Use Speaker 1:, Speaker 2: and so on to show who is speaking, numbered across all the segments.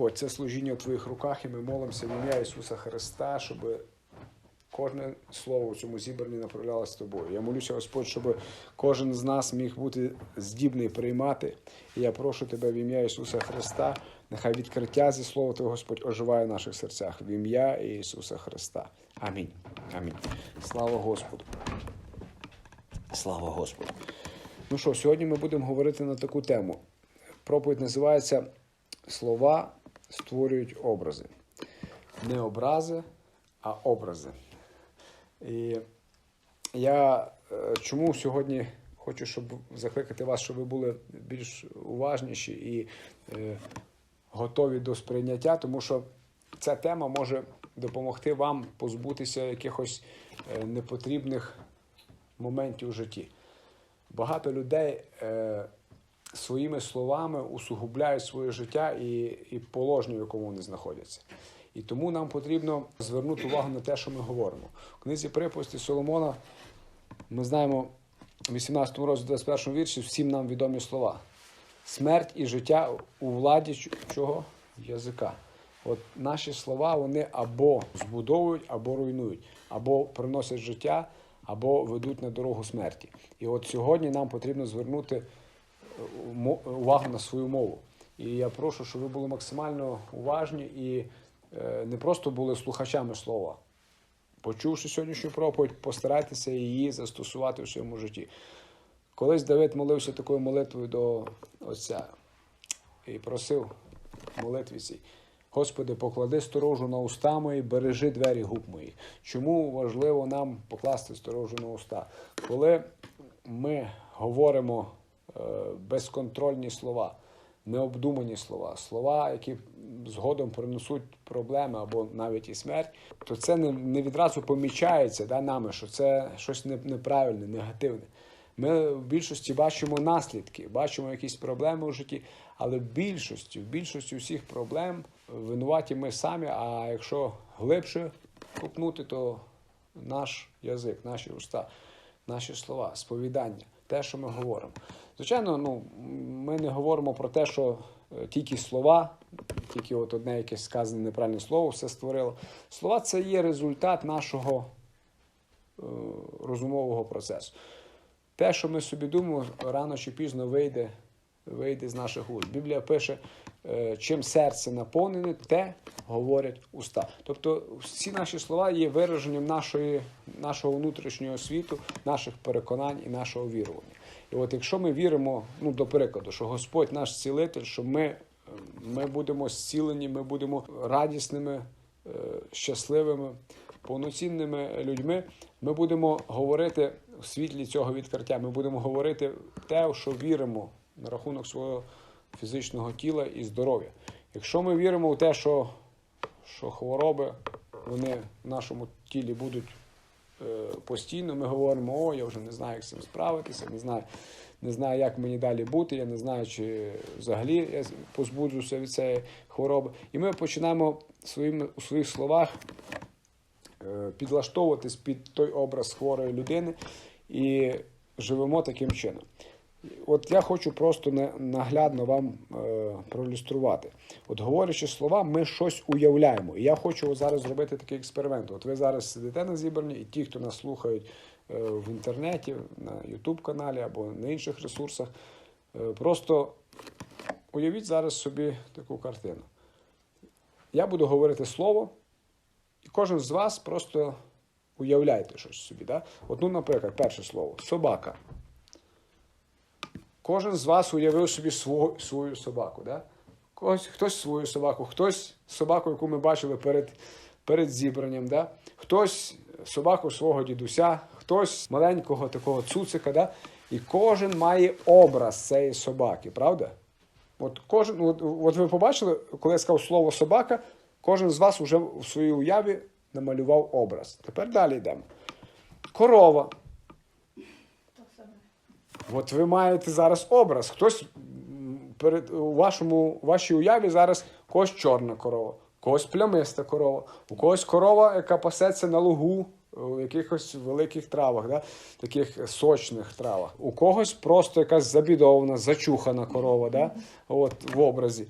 Speaker 1: Господь, це служіння в Твоїх руках, і ми молимося в ім'я Ісуса Христа, щоб кожне слово у цьому зібранні направлялося тобою. Я молюся, Господь, щоб кожен з нас міг бути здібний приймати. І я прошу тебе в ім'я Ісуса Христа. Нехай відкриття зі слова Твого Господь оживає в наших серцях в ім'я Ісуса Христа. Амінь. Амінь. Слава Господу. Слава Господу. Ну що, сьогодні ми будемо говорити на таку тему. Проповідь називається Слова створюють образи. Не образи, а образи. І я е, чому сьогодні хочу, щоб закликати вас, щоб ви були більш уважніші і е, готові до сприйняття, тому що ця тема може допомогти вам позбутися якихось е, непотрібних моментів у житті. Багато людей своїми словами усугубляють своє життя і, і положення, в якому вони знаходяться. І тому нам потрібно звернути увагу на те, що ми говоримо. В книзі приповісті Соломона ми знаємо в 18 розділі 21 вірші всім нам відомі слова. Смерть і життя у владі чого? Язика. От наші слова вони або збудовують, або руйнують, або приносять життя, або ведуть на дорогу смерті. І от сьогодні нам потрібно звернути увагу на свою мову. І я прошу, щоб ви були максимально уважні і е, не просто були слухачами слова. Почувши сьогоднішню проповідь, постарайтеся її застосувати у своєму житті. Колись Давид молився такою молитвою до Отця і просив молитві цій. Господи, поклади сторожу на уста мої, бережи двері губ мої. Чому важливо нам покласти сторожу на уста? Коли ми говоримо безконтрольні слова, необдумані слова, слова, які згодом принесуть проблеми або навіть і смерть, то це не, відразу помічається да, нами, що це щось неправильне, негативне. Ми в більшості бачимо наслідки, бачимо якісь проблеми у житті, але в більшості, в більшості всіх проблем винуваті ми самі. А якщо глибше купнути, то наш язик, наші уста, наші слова, сповідання, те, що ми говоримо. Звичайно, ну, ми не говоримо про те, що е, тільки слова, тільки от одне якесь сказане неправильне слово все створило. Слова це є результат нашого е, розумового процесу. Те, що ми собі думаємо, рано чи пізно вийде, вийде з наших уст. Біблія пише, е, чим серце наповнене, те говорять уста. Тобто всі наші слова є вираженням нашої, нашого внутрішнього світу, наших переконань і нашого вірування. І от якщо ми віримо, ну до прикладу, що Господь наш цілитель, що ми, е, ми будемо зцілені, ми будемо радісними, е, щасливими, повноцінними людьми, ми будемо говорити в світлі цього відкриття. Ми будемо говорити те, що віримо на рахунок свого фізичного тіла і здоров'я. Якщо ми віримо в те, що, що хвороби вони в нашому тілі будуть е, постійно, ми говоримо, о, я вже не знаю, як з цим справитися, не знаю, не знаю, як мені далі бути, я не знаю, чи взагалі я позбуджуся від цієї хвороби. І ми починаємо своїми, у своїх словах е, підлаштовуватись під той образ хворої людини і живемо таким чином. От я хочу просто наглядно вам е, проілюструвати. От говорячи слова, ми щось уявляємо. І я хочу зараз зробити такий експеримент. От ви зараз сидите на зібранні, і ті, хто нас слухають е, в інтернеті, на YouTube каналі або на інших ресурсах, е, просто уявіть зараз собі таку картину. Я буду говорити слово, і кожен з вас просто уявляйте щось собі. Да? От, ну, наприклад, перше слово собака. Кожен з вас уявив собі свого, свою собаку. Да? Когось, хтось свою собаку, хтось собаку, яку ми бачили перед, перед зібранням, да? хтось собаку свого дідуся, хтось маленького такого цуцика. Да? І кожен має образ цієї собаки, правда? От кожен, от, от ви побачили, коли я сказав слово собака, кожен з вас вже в своїй уяві намалював образ. Тепер далі йдемо. Корова. От ви маєте зараз образ. Хтось перед у вашому у вашій уяві зараз когось чорна корова, когось плямиста корова, у когось корова, яка пасеться на лугу у якихось великих травах, да? таких сочних травах. У когось просто якась забідована, зачухана корова, да? От, в образі.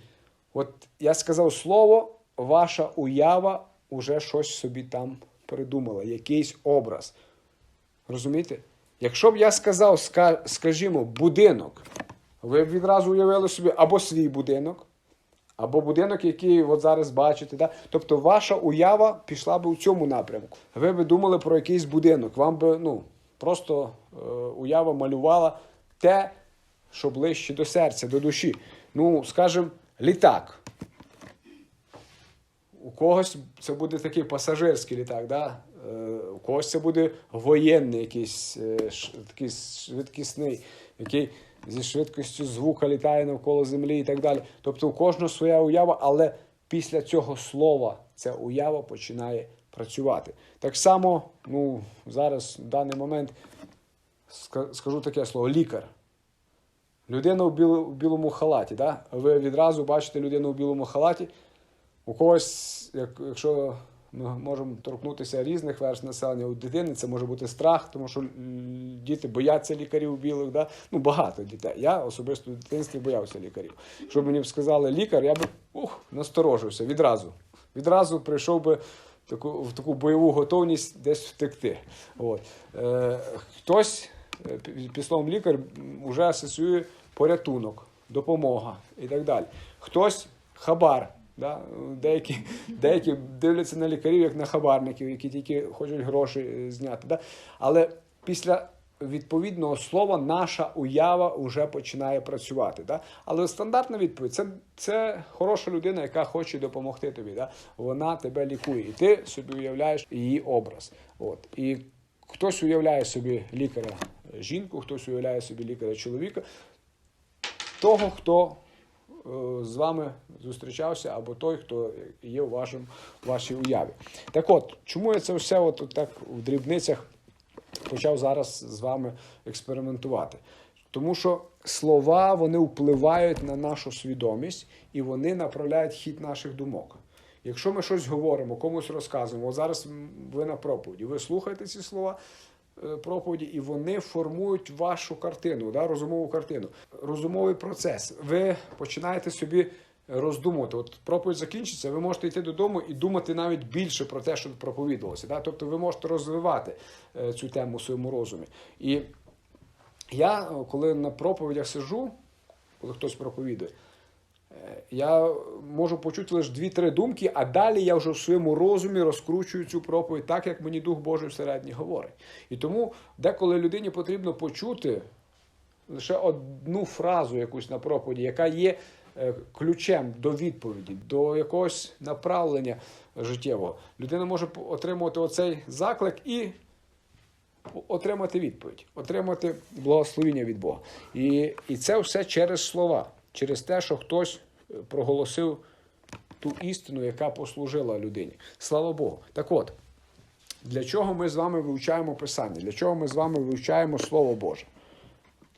Speaker 1: От я сказав слово, ваша уява уже щось собі там придумала, якийсь образ. Розумієте? Якщо б я сказав, скажімо, будинок, ви б відразу уявили собі або свій будинок, або будинок, який от зараз бачите. Да? Тобто ваша уява пішла б у цьому напрямку. Ви б думали про якийсь будинок. Вам би ну, просто е, уява малювала те, що ближче до серця, до душі. Ну, скажімо, літак. У когось це буде такий пасажирський літак, да? Е, у когось це буде воєнний якийсь е, такий швидкісний, який зі швидкістю звука літає навколо землі і так далі. Тобто у кожного своя уява, але після цього слова ця уява починає працювати. Так само, ну, зараз в даний момент скажу таке слово лікар. Людина в, білому халаті. Да? Ви відразу бачите людину в білому халаті. У когось, якщо ми можемо торкнутися різних верст населення, у дитини це може бути страх, тому що діти бояться лікарів білих. Да? Ну, багато дітей. Я особисто в дитинстві боявся лікарів. Якщо б мені б сказали лікар, я б ух, насторожився відразу. Відразу прийшов би таку, в таку бойову готовність десь втекти. От. Е, хтось е, під словом лікар вже асоціює порятунок, допомога і так далі. Хтось хабар. Да? Деякі, деякі дивляться на лікарів як на хабарників, які тільки хочуть гроші е, зняти. Да? Але після відповідного слова наша уява вже починає працювати. Да? Але стандартна відповідь це, це хороша людина, яка хоче допомогти тобі. Да? Вона тебе лікує, і ти собі уявляєш її образ. От. І хтось уявляє собі лікаря жінку, хтось уявляє собі лікаря чоловіка, того, хто з вами зустрічався, або той, хто є у вашому, вашій уяві. Так от, чому я це все от, так в дрібницях почав зараз з вами експериментувати? Тому що слова вони впливають на нашу свідомість і вони направляють хід наших думок. Якщо ми щось говоримо, комусь розказуємо, от зараз ви на проповіді, ви слухаєте ці слова е, проповіді, і вони формують вашу картину, да, розумову картину, розумовий процес. Ви починаєте собі роздумувати. От проповідь закінчиться, ви можете йти додому і думати навіть більше про те, що проповідувалося. Да? Тобто ви можете розвивати е, цю тему у своєму розумі. І я, е, коли на проповідях сижу, коли хтось проповідує, е, я можу почути лише дві-три думки, а далі я вже в своєму розумі розкручую цю проповідь так, як мені Дух Божий всередині говорить. І тому деколи людині потрібно почути лише одну фразу якусь на проповіді, яка є е, ключем до відповіді, до якогось направлення життєвого. Людина може отримувати оцей заклик і отримати відповідь, отримати благословення від Бога. І, і це все через слова, через те, що хтось е, проголосив ту істину, яка послужила людині. Слава Богу. Так от, для чого ми з вами вивчаємо Писання? Для чого ми з вами вивчаємо Слово Боже?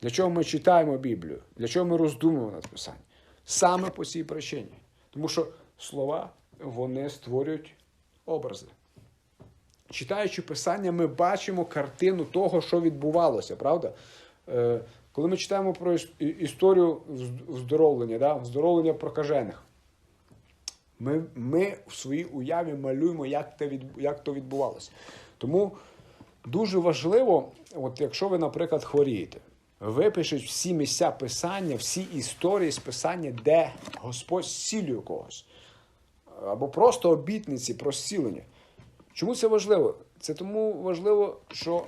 Speaker 1: Для чого ми читаємо Біблію? Для чого ми роздумуємо над Писанням? Саме по цій причині. Тому що слова вони створюють образи. Читаючи Писання, ми бачимо картину того, що відбувалося, правда? Коли ми читаємо про історію вз- вздоровлення, да? вздоровлення прокажених, ми, ми в своїй уяві малюємо, як, те від, як то відбувалося. Тому дуже важливо, от якщо ви, наприклад, хворієте, випишіть всі місця писання, всі історії з писання, де Господь зцілює когось. Або просто обітниці про зцілення. Чому це важливо? Це тому важливо, що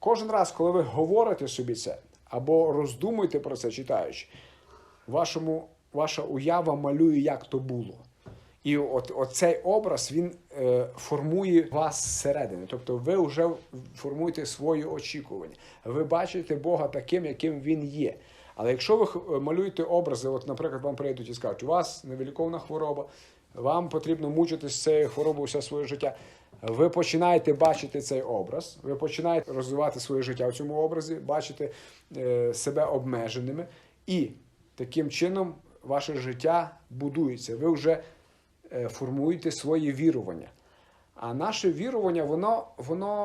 Speaker 1: кожен раз, коли ви говорите собі це, або роздумуєте про це, читаючи, вашому, ваша уява малює, як то було. І от, оцей образ він е, формує вас зсередини. Тобто ви вже формуєте свої очікування. Ви бачите Бога таким, яким він є. Але якщо ви малюєте образи, от, наприклад, вам прийдуть і скажуть, у вас невеликовна хвороба, вам потрібно мучитися з цією хворобою все своє життя. Ви починаєте бачити цей образ, ви починаєте розвивати своє життя в цьому образі, бачити е, себе обмеженими, і таким чином ваше життя будується. Ви вже е, формуєте свої вірування. А наше вірування, воно, воно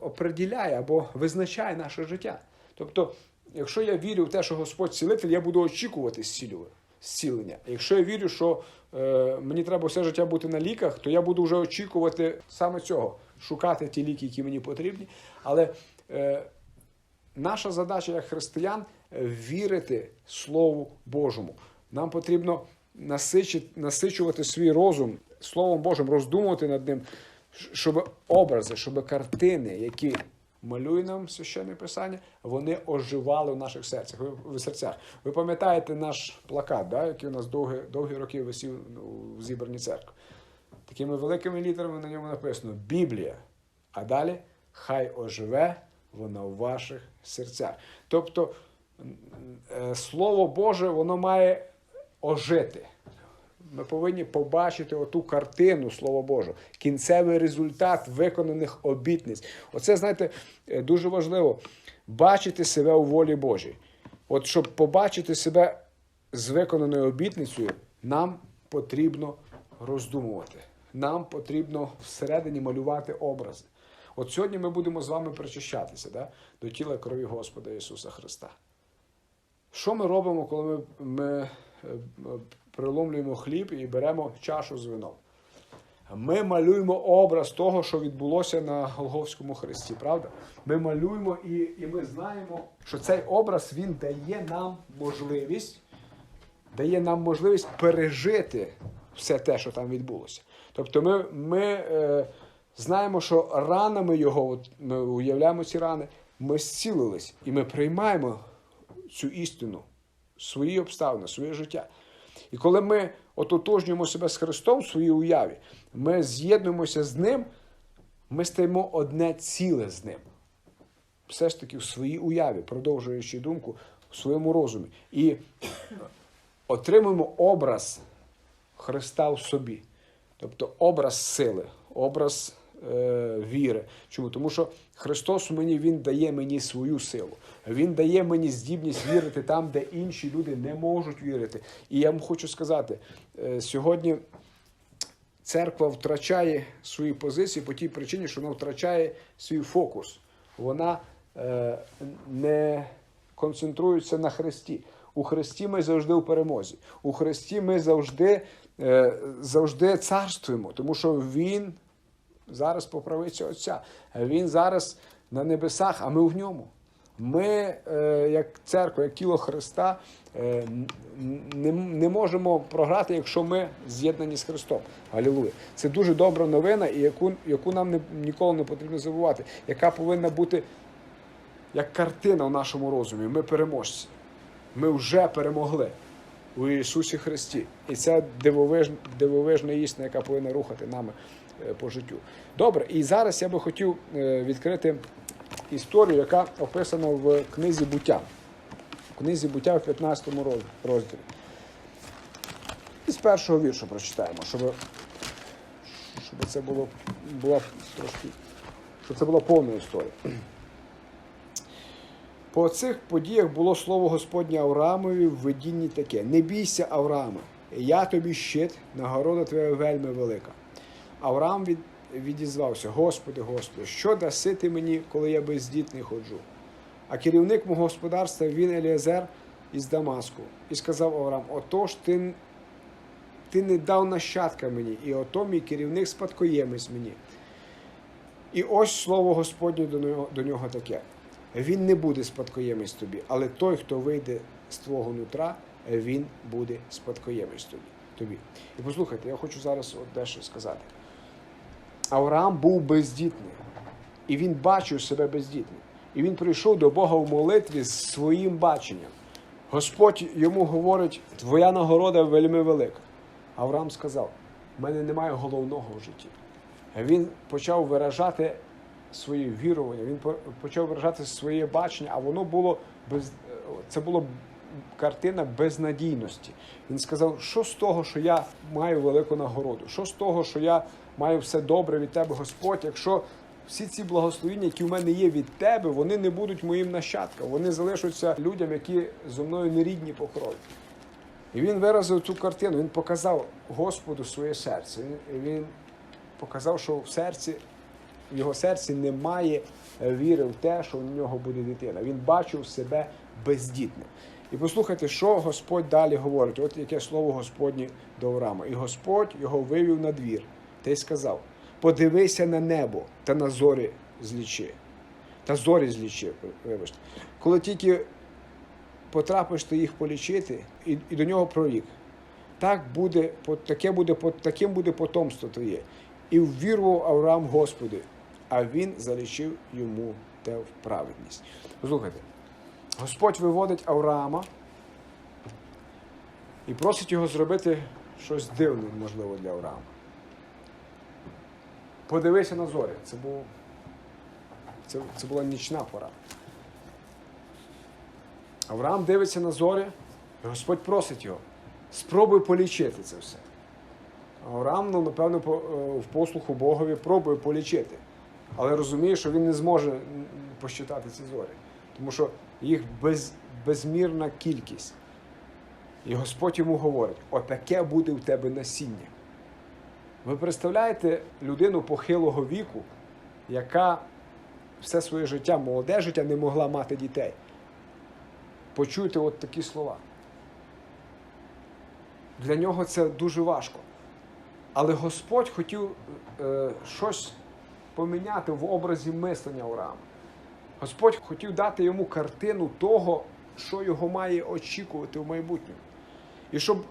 Speaker 1: определяє або визначає наше життя. Тобто, якщо я вірю в те, що Господь цілитель, я буду очікувати зцілювання. Зцілення. Якщо я вірю, що е, мені треба все життя бути на ліках, то я буду вже очікувати саме цього, шукати ті ліки, які мені потрібні. Але е, наша задача як християн вірити Слову Божому. Нам потрібно насичити, насичувати свій розум Словом Божим, роздумувати над ним, щоб образи, щоб картини, які малює нам священне писання, вони оживали в наших серцях. В серцях. Ви пам'ятаєте наш плакат, да, який у нас довгі, довгі роки висів ну, в зібраній церкві? Такими великими літерами на ньому написано Біблія. А далі хай оживе вона в ваших серцях. Тобто е, Слово Боже, воно має ожити. Ми повинні побачити оту картину Слова Божого, кінцевий результат виконаних обітниць. Оце, знаєте, е, дуже важливо бачити себе у волі Божій. От щоб побачити себе з виконаною обітницею, нам потрібно роздумувати. Нам потрібно всередині малювати образи. От сьогодні ми будемо з вами причащатися да, до тіла крові Господа Ісуса Христа. Що ми робимо, коли ми, ми е, приломлюємо хліб і беремо чашу з вином? Ми малюємо образ того, що відбулося на Голговському хресті, правда? Ми малюємо і, і ми знаємо, що цей образ він дає нам можливість, дає нам можливість пережити все те, що там відбулося. Тобто ми, ми е, знаємо, що ранами його, от ми уявляємо ці рани, ми зцілились і ми приймаємо цю істину, свої обставини, своє життя. І коли ми ототожнюємо себе з Христом в своїй уяві, ми з'єднуємося з Ним, ми стаємо одне ціле з Ним. Все ж таки в своїй уяві, продовжуючи думку, в своєму розумі. І отримуємо образ Христа в собі. Тобто образ сили, образ віри. Чому? Тому що Христос мені Він дає мені свою силу. Він дає мені здібність вірити там, де інші люди не можуть вірити. І я вам хочу сказати, е, сьогодні церква втрачає свої позиції по тій причині, що вона втрачає свій фокус. Вона е, не концентрується на Христі. У Христі ми завжди у перемозі. У Христі ми завжди, е, завжди царствуємо, тому що Він зараз по правиці Отця. Він зараз на небесах, а ми в ньому. Ми, е, як церква, як тіло Христа, е, не, можемо програти, якщо ми з'єднані з Христом. Алілуя. Це дуже добра новина, і яку, яку нам не, ніколи не потрібно забувати, яка повинна бути як картина в нашому розумі. Ми переможці. Ми вже перемогли у Ісусі Христі. І це дивовижна, дивовижна істина, яка повинна рухати нами по життю. Добре, і зараз я би хотів е, відкрити історію, яка описана в книзі буття. В книзі буття в 15 роз- розділі. І з першого віршу прочитаємо, щоб, щоб це було була трошки, щоб це була повна історія. По цих подіях було слово Господнє Авраамові в видінні таке: Не бійся, Аврааме, я тобі щит, нагорода твоя вельми велика. Авраам від, відізвався: Господи, Господи, що даси ти мені, коли я бездітний ходжу? А керівник мого господарства він Еліазер із Дамаску, і сказав Авраам: Отож ти, ти не дав нащадка мені, і ото мій керівник спадкоємець мені. І ось слово Господнє до нього, до нього таке: він не буде спадкоємець тобі, але той, хто вийде з твого нутра, він буде спадкоємець тобі. І послухайте, я хочу зараз от дещо сказати. Авраам був бездітний, і він бачив себе бездітним. І він прийшов до Бога в молитві з своїм баченням. Господь йому говорить: Твоя нагорода вельми велика. Авраам сказав: У мене немає головного в житті. Він почав виражати своє вірування, він почав виражати своє бачення, а воно було без це було картина безнадійності. Він сказав, що з того, що я маю велику нагороду, що з того, що я маю все добре від тебе, Господь, якщо всі ці благословіння, які в мене є від тебе, вони не будуть моїм нащадком, вони залишаться людям, які зо мною не рідні по крові. І він виразив цю картину, він показав Господу своє серце. Він, він показав, що в серці, в його серці немає віри в те, що в нього буде дитина. Він бачив себе бездітним. І послухайте, що Господь далі говорить. От яке слово Господнє до Авраама. І Господь його вивів на двір та й сказав: подивися на небо та на зорі злічи. Та зорі злічи, вибачте. Коли тільки потрапиш ти їх полічити, і, і до нього прорік. Так буде, таке буде, таким буде потомство твоє. І ввірував Авраам Господи, а він залічив йому те в праведність. Послухайте, Господь виводить Авраама і просить його зробити щось дивне, можливо, для Авраама. Подивися на зорі. Це, був, це, це була нічна пора. Авраам дивиться на зорі, і Господь просить його. Спробуй полічити це все. Авраам, ну, напевно, е, в послуху Богові пробує полічити. Але розуміє, що він не зможе посчитати ці зорі. Тому що їх без, безмірна кількість. І Господь йому говорить: отаке буде в тебе насіння. Ви представляєте людину похилого віку, яка все своє життя, молоде життя, не могла мати дітей. Почуйте от такі слова. Для нього це дуже важко. Але Господь хотів е, щось поміняти в образі мислення Авраама. Господь хотів дати йому картину того, що його має очікувати в майбутньому. І щоб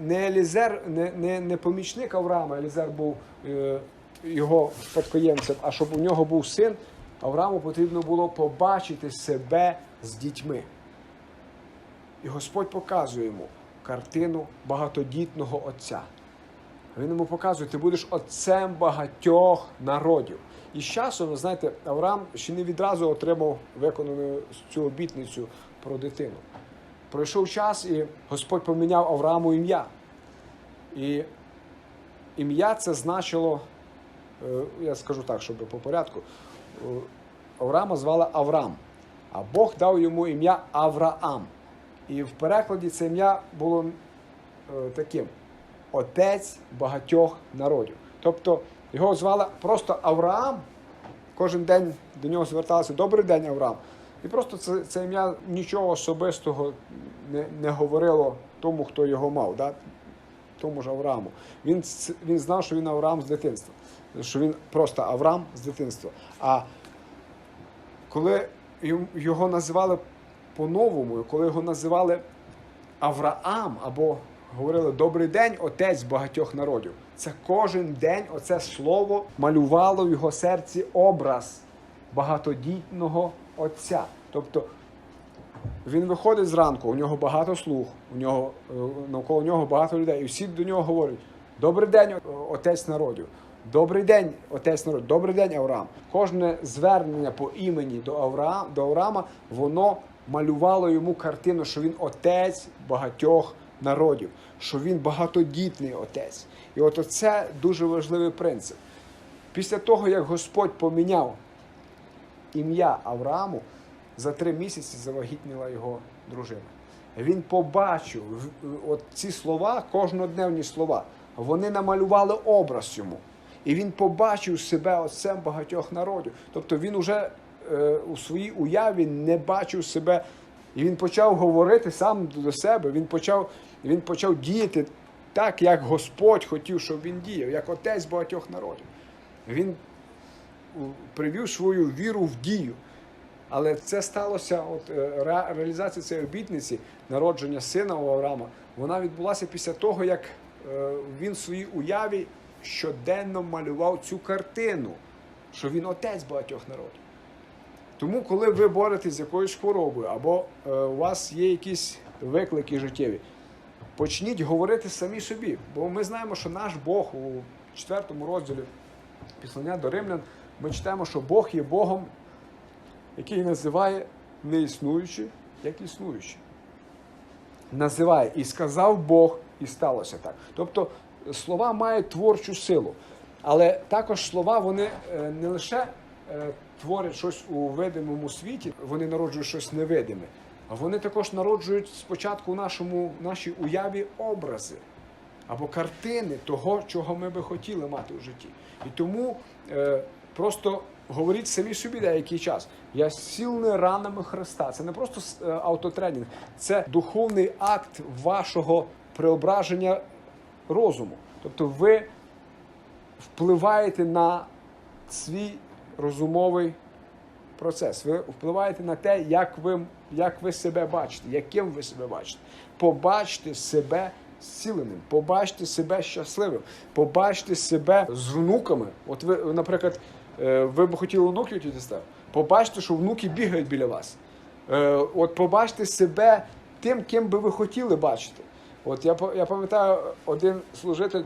Speaker 1: не Елізер, не, не, не помічник Авраама, Елізер був е, його спадкоємцем, а щоб у нього був син, Аврааму потрібно було побачити себе з дітьми. І Господь показує йому картину багатодітного отця. Він йому показує, ти будеш отцем багатьох народів. І з часом, ви знаєте, Авраам ще не відразу отримав виконану цю обітницю про дитину. Пройшов час, і Господь поміняв Аврааму ім'я. І ім'я це значило, е, я скажу так, щоб по порядку, е, Авраама звали Авраам, а Бог дав йому ім'я Авраам. І в перекладі це ім'я було е, таким: Отець багатьох народів. Тобто його звали просто Авраам. Кожен день до нього зверталися Добрий день, Авраам. І просто це, це ім'я нічого особистого не, не говорило тому, хто його мав, да? тому ж Аврааму. Він, він знав, що він Авраам з дитинства, що він просто Авраам з дитинства. А коли його називали по-новому, коли його називали Авраам або говорили Добрий день, отець багатьох народів. Це кожен день оце слово малювало в його серці образ багатодітного отця. Тобто він виходить зранку, у нього багато слуг, у нього, е, навколо нього багато людей, і всі до нього говорять: Добрий день, отець народів. Добрий день, отець народів, добрий день, Авраам. Кожне звернення по імені до Авраама, до Авраама, воно малювало йому картину, що він отець багатьох народів, що він багатодітний отець. І от це дуже важливий принцип. Після того, як Господь поміняв ім'я Аврааму, за три місяці завагітніла його дружина. Він побачив от ці слова, кожнодневні слова, вони намалювали образ йому. І він побачив себе отцем багатьох народів. Тобто він уже е, у своїй уяві не бачив себе. І він почав говорити сам до себе. Він почав, він почав діяти так, як Господь хотів, щоб він діяв, як отець багатьох народів. Він привів свою віру в дію. Але це сталося, от е, ре- реалізація цієї обітниці, народження сина у Авраама, вона відбулася після того, як е, він в своїй уяві щоденно малював цю картину, що він отець багатьох народів. Тому, коли ви боретесь з якоюсь хворобою, або е, у вас є якісь виклики життєві, почніть говорити самі собі. Бо ми знаємо, що наш Бог у четвертому розділі післання до римлян, ми читаємо, що Бог є Богом, який називає неіснуюче, як існуюче. Називає і сказав Бог, і сталося так. Тобто слова мають творчу силу. Але також слова вони е, не лише е, творять щось у видимому світі, вони народжують щось невидиме, а вони також народжують спочатку в нашому, нашій уяві образи або картини того, чого ми би хотіли мати у житті. І тому е, просто говоріть самі собі деякий час. Я зцілений ранами Христа. Це не просто е, автотренінг, це духовний акт вашого преображення розуму. Тобто ви впливаєте на свій розумовий процес. Ви впливаєте на те, як ви, як ви себе бачите, яким ви себе бачите. Побачте себе зціленим, побачте себе щасливим, побачте себе з внуками. От ви, наприклад, ви б хотіли онуків дістати, побачте, що внуки бігають біля вас. Е, От побачте себе тим, ким би ви хотіли бачити. От я, я пам'ятаю, один служитель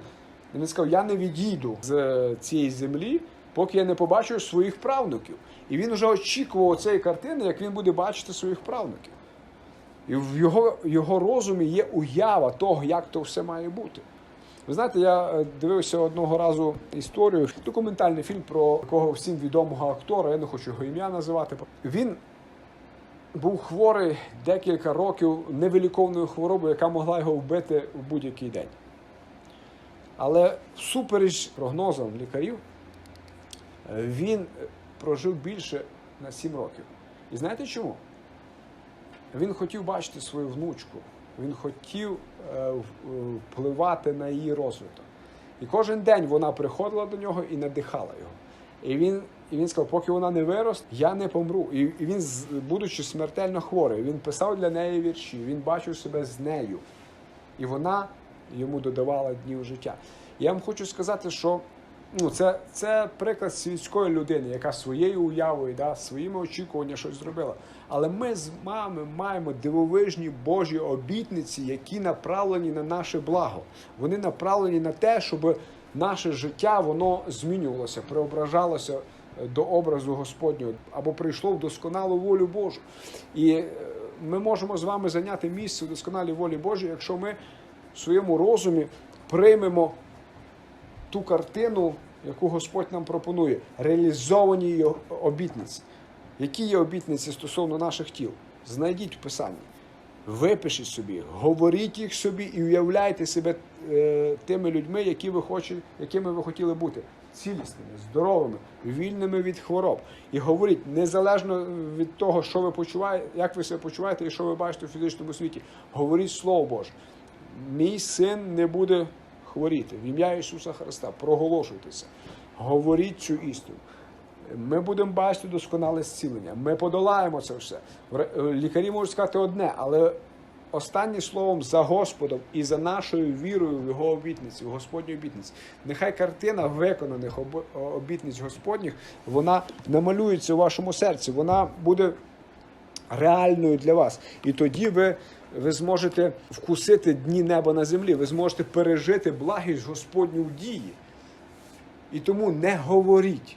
Speaker 1: він сказав: я не відійду з е, цієї землі, поки я не побачу своїх правнуків. І він вже очікував цієї картини, як він буде бачити своїх правнуків. І в його, його розумі є уява того, як то все має бути. Ви знаєте, я е, дивився одного разу історію, документальний фільм про такого всім відомого актора, я не хочу його ім'я називати. Він був хворий декілька років невиліковною хворобою, яка могла його вбити в будь-який день. Але всупереч прогнозам лікарів, е, він е, прожив більше на 7 років. І знаєте чому? Він хотів бачити свою внучку, він хотів е, е, впливати на її розвиток. І кожен день вона приходила до нього і надихала його. І він, і він сказав, поки вона не виросте, я не помру. І, і він, будучи смертельно хворий, він писав для неї вірші, він бачив себе з нею. І вона йому додавала днів життя. Я вам хочу сказати, що ну, це, це приклад світської людини, яка своєю уявою, да, своїми очікуваннями щось зробила. Але ми з вами маємо дивовижні Божі обітниці, які направлені на наше благо. Вони направлені на те, щоб наше життя воно змінювалося, преображалося е, до образу Господнього або прийшло в досконалу волю Божу. І е, ми можемо з вами зайняти місце в досконалій волі Божій, якщо ми в своєму розумі приймемо ту картину, яку Господь нам пропонує, реалізовані обітниці. Які є обітниці стосовно наших тіл? Знайдіть в Писанні, випишіть собі, говоріть їх собі і уявляйте себе е, тими людьми, які ви хочете, якими ви хотіли бути. Цілісними, здоровими, вільними від хвороб. І говоріть незалежно від того, що ви почуваєте, як ви себе почуваєте і що ви бачите в фізичному світі. Говоріть Слово Боже. Мій син не буде хворіти. В ім'я Ісуса Христа. Проголошуйтеся. Говоріть цю істину. Ми будемо бачити досконале зцілення. Ми подолаємо це все. Лікарі можуть сказати одне, але останнім словом за Господом і за нашою вірою в Його обітниці, в Господній обітниці. Нехай картина виконаних обітниць Господніх вона намалюється у вашому серці. Вона буде реальною для вас. І тоді ви, ви зможете вкусити дні неба на землі, ви зможете пережити благість Господню в дії. І тому не говоріть.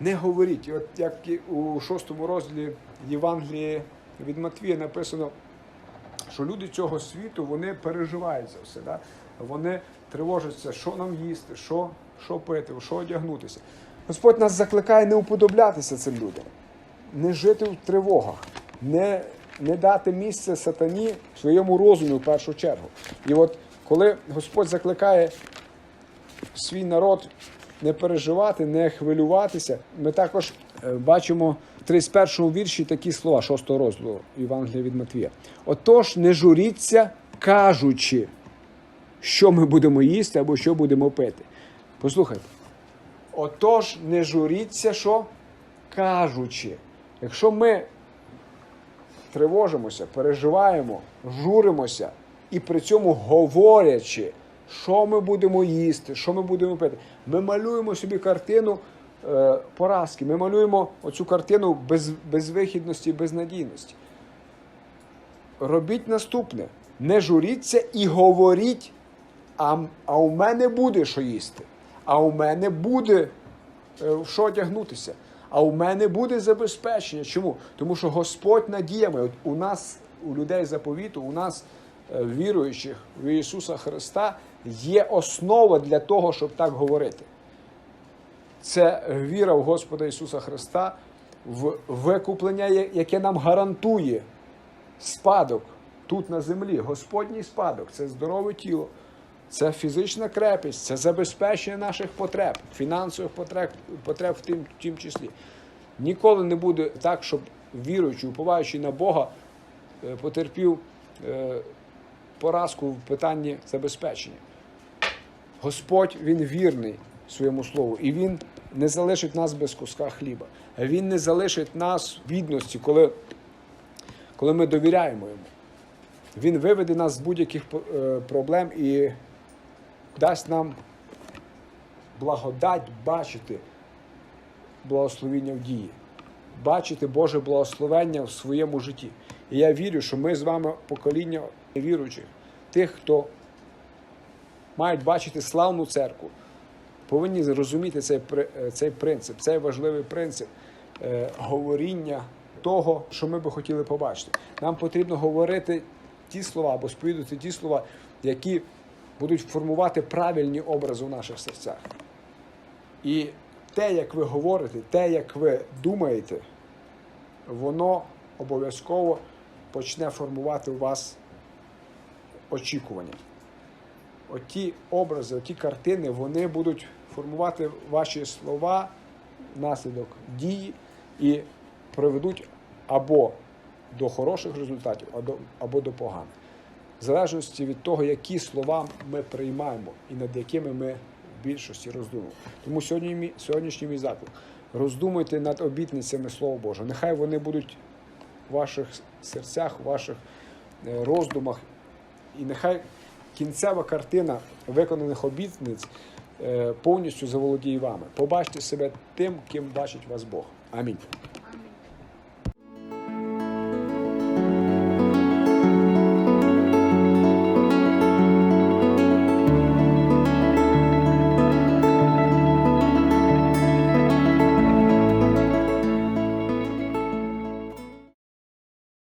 Speaker 1: Не говоріть. І От як у шостому розділі Євангелії від Матвія написано, що люди цього світу вони переживають за все. Да? Вони тривожаться, що нам їсти, що, що пити, що одягнутися. Господь нас закликає не уподоблятися цим людям, не жити в тривогах, не, не дати місце сатані своєму розумі в першу чергу. І от коли Господь закликає свій народ не переживати, не хвилюватися. Ми також е, бачимо в 31 вірші такі слова 6 розділу Євангелія від Матвія. Отож, не журіться, кажучи, що ми будемо їсти або що будемо пити. Послухайте. Отож, не журіться, що кажучи. Якщо ми тривожимося, переживаємо, журимося і при цьому говорячи, що ми будемо їсти, що ми будемо пити. Ми малюємо собі картину е, поразки, ми малюємо оцю картину без, безвихідності і безнадійності. Робіть наступне: не журіться і говоріть, а, а у мене буде що їсти, а у мене буде е, в що одягнутися. А у мене буде забезпечення. Чому? Тому що Господь надіями. От у нас, у людей заповіту, у нас, е, віруючих в Ісуса Христа, є основа для того, щоб так говорити. Це віра в Господа Ісуса Христа, в викуплення, яке нам гарантує спадок тут на землі. Господній спадок це здорове тіло, це фізична крепість, це забезпечення наших потреб, фінансових потреб, потреб в тим, в тім числі. Ніколи не буде так, щоб віруючий, уповаючи на Бога, е, потерпів е, поразку в питанні забезпечення. Господь Він вірний своєму слову, і Він не залишить нас без куска хліба. Він не залишить нас в бідності, коли, коли ми довіряємо йому. Він виведе нас з будь-яких е, проблем і дасть нам благодать бачити благословіння в дії, бачити Боже благословення в своєму житті. І я вірю, що ми з вами покоління віруючих, тих, хто мають бачити славну церкву, повинні зрозуміти цей, цей принцип, цей важливий принцип е, говоріння того, що ми би хотіли побачити. Нам потрібно говорити ті слова або сповідувати ті слова, які будуть формувати правильні образи в наших серцях. І те, як ви говорите, те, як ви думаєте, воно обов'язково почне формувати у вас очікування. Оті образи, оті картини, вони будуть формувати ваші слова внаслідок дії і приведуть або до хороших результатів, або до поганих. В залежності від того, які слова ми приймаємо і над якими ми в більшості роздумуємо. Тому сьогодні, мій- сьогоднішній мій заклик. Роздумуйте над обітницями Слова Божого. Нехай вони будуть в ваших серцях, в ваших е, роздумах, і нехай кінцева картина виконаних обітниць е, повністю заволодіє вами. Побачте себе тим, ким бачить вас Бог. Амінь.